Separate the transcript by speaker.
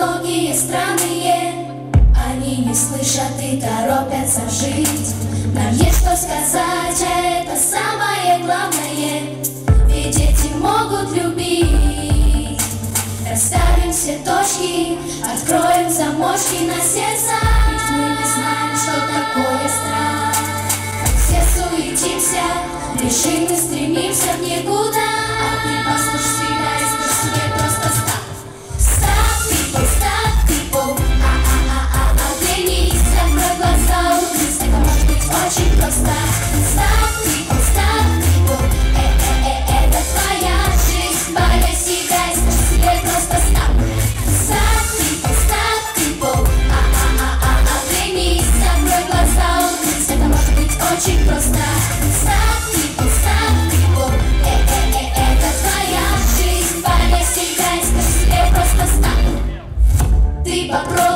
Speaker 1: многие странные. Они не слышат и торопятся жить. Нам есть что сказать, а это самое главное. Ведь дети могут любить. Расставим все точки, откроем замочки на сердце. Ведь мы не знаем, что такое страх. Все суетимся, решим и стремимся в никуда. viva pro.